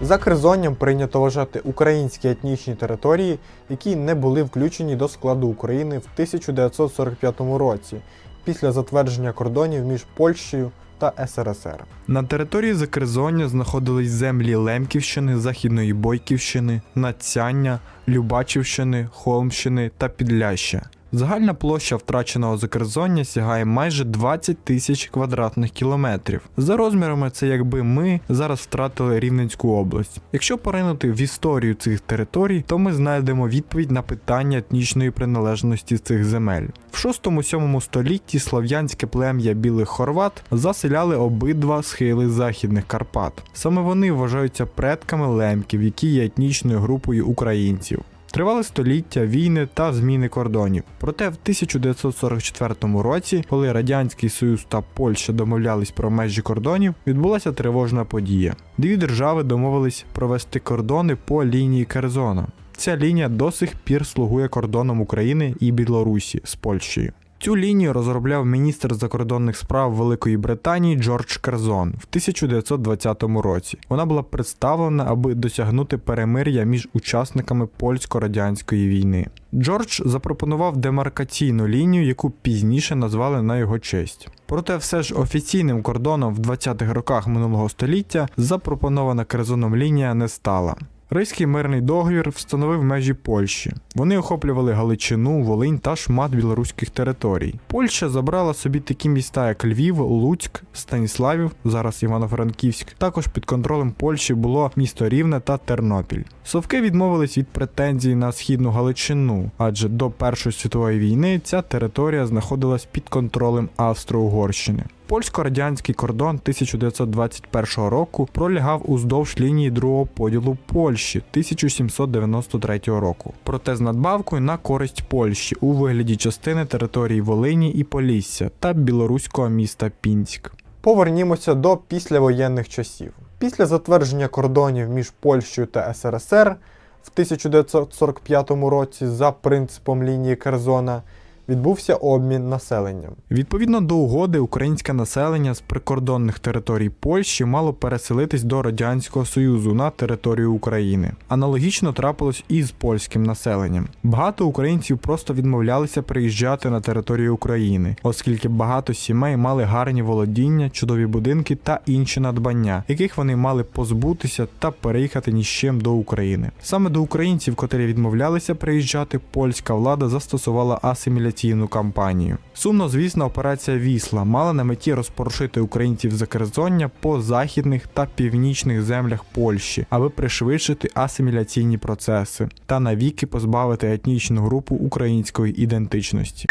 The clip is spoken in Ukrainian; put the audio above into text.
Закерзонням прийнято вважати українські етнічні території, які не були включені до складу України в 1945 році після затвердження кордонів між Польщею та СРСР. На території Закерзоння знаходились землі Лемківщини, Західної Бойківщини, Надцяння, Любачівщини, Холмщини та Підляща. Загальна площа втраченого Закерзоння сягає майже 20 тисяч квадратних кілометрів. За розмірами, це якби ми зараз втратили Рівненську область. Якщо поринути в історію цих територій, то ми знайдемо відповідь на питання етнічної приналежності цих земель. В 6-7 столітті слав'янське плем'я білих хорват заселяли обидва схили західних Карпат. Саме вони вважаються предками лемків, які є етнічною групою українців. Тривали століття, війни та зміни кордонів. Проте в 1944 році, коли Радянський Союз та Польща домовлялись про межі кордонів, відбулася тривожна подія. Дві держави домовились провести кордони по лінії Керзона. Ця лінія до сих пір слугує кордоном України і Білорусі з Польщею. Цю лінію розробляв міністр закордонних справ Великої Британії Джордж Керзон в 1920 році. Вона була представлена, аби досягнути перемир'я між учасниками польсько-радянської війни. Джордж запропонував демаркаційну лінію, яку пізніше назвали на його честь. Проте все ж офіційним кордоном в 20-х роках минулого століття запропонована Керзоном лінія не стала. Ризький мирний договір встановив межі Польщі. Вони охоплювали Галичину, Волинь та шмат білоруських територій. Польща забрала собі такі міста, як Львів, Луцьк, Станіславів, зараз Івано-Франківськ. Також під контролем Польщі було місто Рівне та Тернопіль. Совки відмовились від претензій на східну Галичину, адже до Першої світової війни ця територія знаходилась під контролем Австро-Угорщини. Польсько-радянський кордон 1921 року пролягав уздовж лінії другого поділу Польщі 1793 року. Проте надбавкою на користь Польщі у вигляді частини території Волині і Полісся та білоруського міста Пінськ. Повернімося до післявоєнних часів. Після затвердження кордонів між Польщею та СРСР в 1945 році за принципом лінії Керзона відбувся обмін населенням. Відповідно до угоди, українське населення з прикордонних територій Польщі мало переселитись до Радянського Союзу на територію України. Аналогічно трапилось і з польським населенням. Багато українців просто відмовлялися приїжджати на територію України, оскільки багато сімей мали гарні володіння, чудові будинки та інші надбання, яких вони мали позбутися та переїхати ні з чим до України. Саме до українців, котрі відмовлялися приїжджати, польська влада застосувала асиміляційну кампанію. Сумно, звісно, операція Вісла мала на меті розпорушити українців Закерзоння по західних та північних землях Польщі, аби пришвидшити асиміляційні процеси та навіки позбавити етнічну групу української ідентичності.